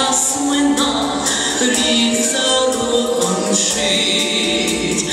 час мина, рік за роком шить.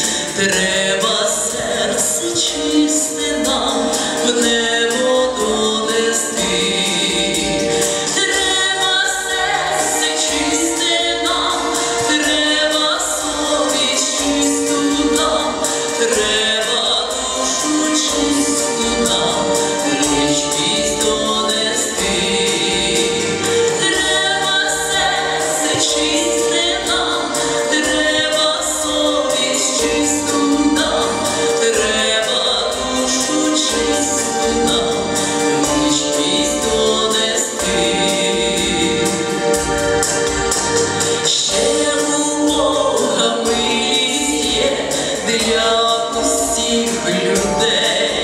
я постиг людей.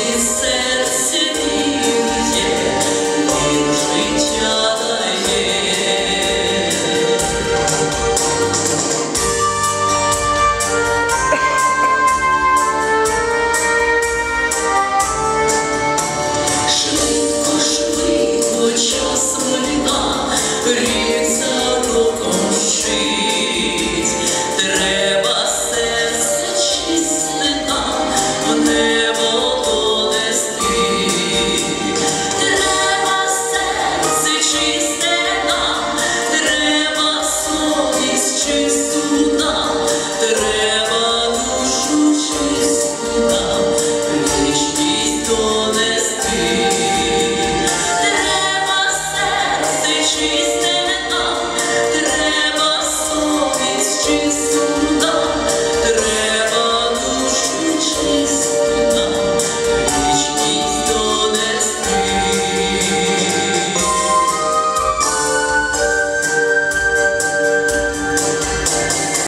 você. choose